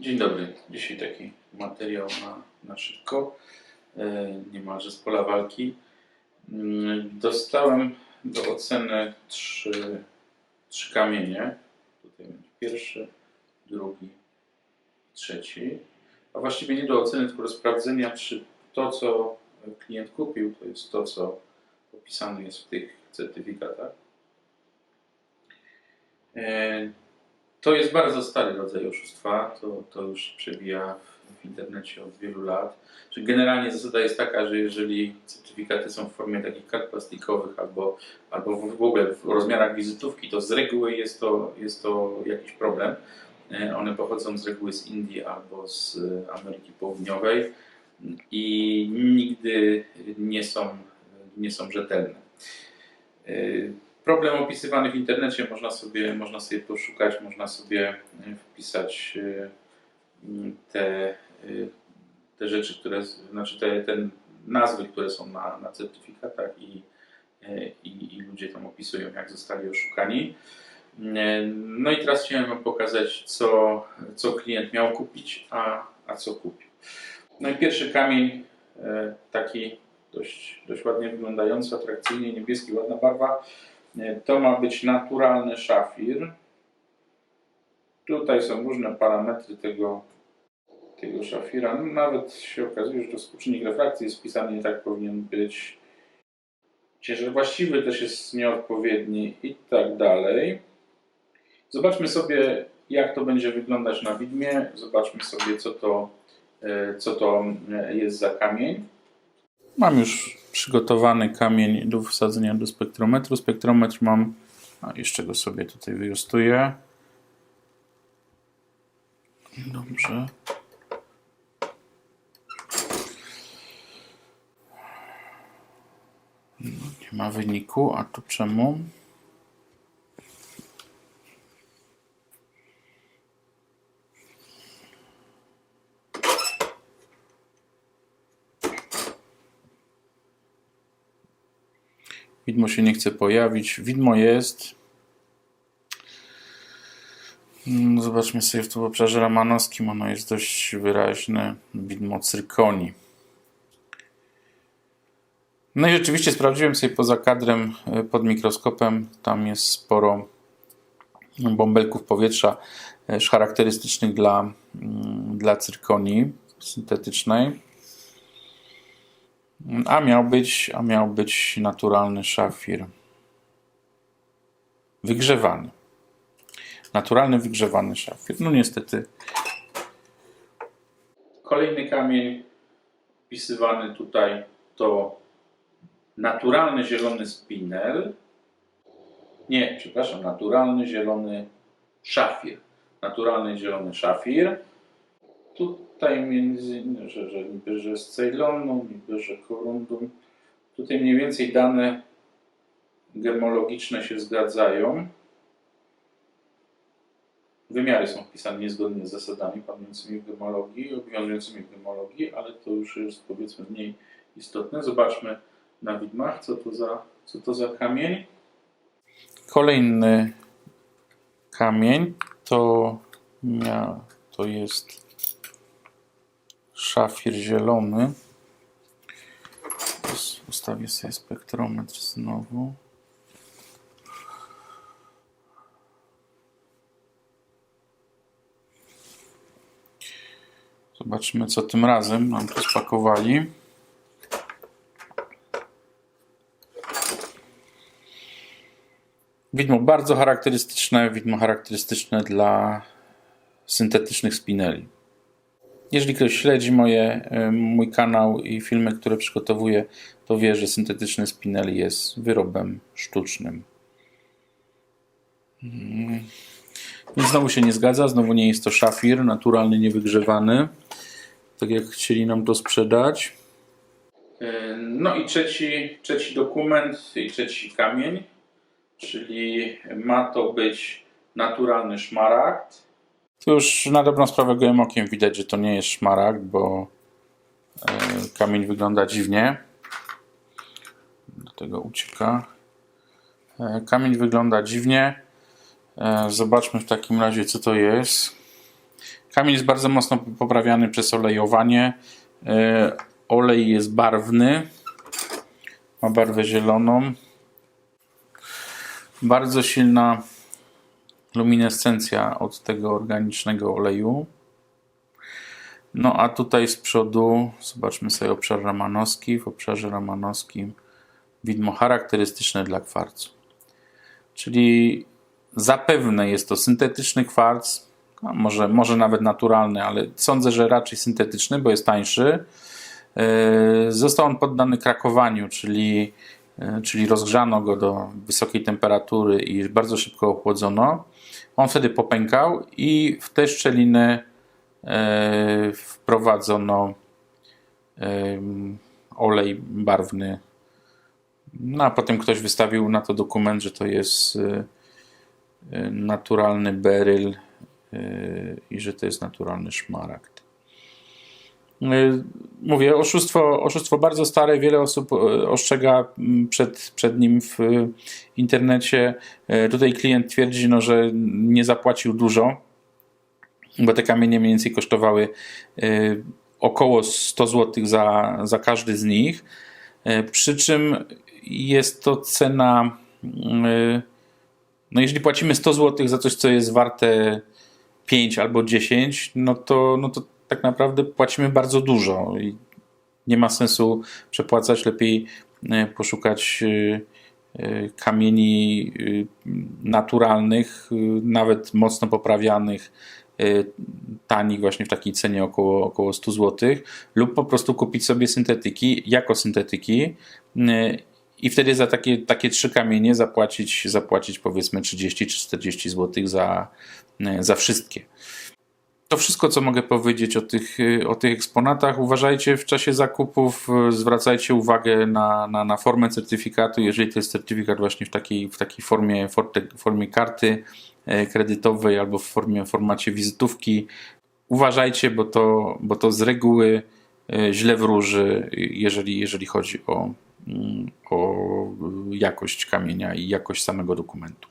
Dzień dobry. Dzisiaj taki materiał na, na szybko, e, niemalże z pola walki. Mm, Dostałem do oceny trzy, trzy kamienie. Tutaj będzie pierwszy, drugi, trzeci. A właściwie nie do oceny, tylko do sprawdzenia, czy to, co klient kupił, to jest to, co opisane jest w tych certyfikatach. E, to jest bardzo stary rodzaj oszustwa, to, to już przebija w, internecie od wielu lat. Generalnie zasada jest taka, że jeżeli certyfikaty są w formie takich kart plastikowych albo, albo w ogóle w rozmiarach wizytówki, to z reguły jest to, jest to jakiś problem. E, One pochodzą z reguły z Indii albo z e, Ameryki Południowej i nigdy nie są, nie są rzetelne. Problem opisywany w internecie można sobie, można sobie poszukać, można sobie e, wpisać e, te, e, te rzeczy, które, znaczy te, te nazwy, które są na, na certyfikatach i, i, i ludzie tam opisują, jak zostali oszukani. No i teraz chciałem Wam pokazać, co, co klient miał kupić, a, a co kupił. No i pierwszy kamień, taki dość, dość ładnie wyglądający, atrakcyjnie niebieski, ładna barwa. E, To ma być naturalny szafir. Tutaj są różne parametry tego, tego szafira. No, nawet się okazuje, że to współczynnik refrakcji jest wpisany nie tak powinien być. Ciężar właściwy też jest nieodpowiedni i tak dalej. Zobaczmy sobie, jak to będzie wyglądać na widmie. Zobaczmy sobie, co to, e, co to e, jest za kamień. Mam już przygotowany kamień do wsadzenia do spektrometru. Spektrometr mam, a jeszcze go sobie tutaj wyjustuję. Dobrze. No, nie ma wyniku, a tu czemu? Widmo się nie chce pojawić. Widmo jest. Mm, Zobaczmy sobie w w obszarze ramanowskim. Ono jest dość wyraźne. Widmo cyrkonii. No i rzeczywiście sprawdziłem sobie poza kadrem e, pod mikroskopem. Tam jest sporo bąbelków powietrza e, charakterystycznych dla, mm, dla cyrkonii syntetycznej. A miał być, a miał być naturalny szafir. Wygrzewany. Naturalny, wygrzewany szafir. No niestety. Kolejny kamień wpisywany tutaj to naturalny zielony spinel. Nie, przepraszam, naturalny zielony szafir. Naturalny zielony szafir. Tutaj między innymi, że, że niby, że z Ceylonu, niby, że Korundum. Tutaj mniej więcej dane gemologiczne się zgadzają. Wymiary są wpisane niezgodnie z zasadami panującymi w gemologii, obowiązującymi w gemologii, ale to już jest powiedzmy mniej istotne. Zobaczmy na widmach, co to za, co to za kamień. Kolejny kamień to, to jest szafir zielony. Ustawię sobie spektrometr znowu. Zobaczymy, co tym razem nam tu spakowali. Widmo bardzo charakterystyczne, widmo charakterystyczne dla syntetycznych spineli. Jeżeli ktoś śledzi moje, e, mój kanał i filmy, które przygotowuję, to wie, że syntetyczny spinel jest wyrobem sztucznym. Mm. Znowu się nie zgadza, znowu nie jest to szafir, naturalny, niewygrzewany, tak jak chcieli nam to sprzedać. E, No i trzeci, trzeci dokument i trzeci kamień, czyli ma to być naturalny szmaragd. Tu już na dobrą sprawę gołym okiem widać, że to nie jest szmaragd, bo e, kamień wygląda dziwnie. Do tego ucieka. E, Kamień wygląda dziwnie. E, Zobaczmy w takim razie, co to jest. Kamień jest bardzo mocno poprawiany przez olejowanie. Olej jest barwny. Ma barwę zieloną. Bardzo silna luminescencja od tego organicznego oleju. No a tutaj z przodu zobaczmy sobie obszar ramanowski. W obszarze ramanowskim widmo charakterystyczne dla kwarcu. Czyli zapewne jest to syntetyczny kwarc, może, może nawet naturalny, ale sądzę, że raczej syntetyczny, bo jest tańszy. Yy, Został on poddany krakowaniu, czyli, yy, czyli rozgrzano go do wysokiej temperatury i bardzo szybko ochłodzono. On wtedy popękał i w te szczeliny yy, wprowadzono olej barwny. No a potem ktoś wystawił na to dokument, że to jest yy, yy, naturalny beryl i że to jest naturalny szmaragd. Yy, Mówię, oszustwo, oszustwo bardzo stare, wiele osób yy, ostrzega mm, przed, przed nim w yy, internecie. Tutaj klient twierdzi, no, że nie zapłacił dużo, bo te kamienie mniej więcej kosztowały około 100 zł za, za każdy z nich. Przy czym jest to cena, no jeżeli płacimy 100 zł za coś, co jest warte 5 albo 10, no to, no to tak naprawdę płacimy bardzo dużo i nie ma sensu przepłacać. Lepiej e, poszukać e, e, kamieni naturalnych, nawet mocno poprawianych, tanich właśnie w takiej cenie około, około 100 zł, lub po prostu kupić sobie syntetyki jako syntetyki i wtedy za takie, takie trzy kamienie zapłacić, zapłacić powiedzmy 30 czy 40 zł za, za wszystkie. To wszystko, co mogę powiedzieć o tych, y, o tych eksponatach. Uważajcie w czasie zakupów, y, zwracajcie uwagę na, na, na formę certyfikatu. Jeżeli to jest certyfikat właśnie w takiej, w takiej formie, formie karty e, kredytowej albo w formie, formacie wizytówki, uważajcie, bo to, bo to z reguły e, źle wróży, y, jeżeli, jeżeli chodzi o, mm, o jakość kamienia i jakość samego dokumentu.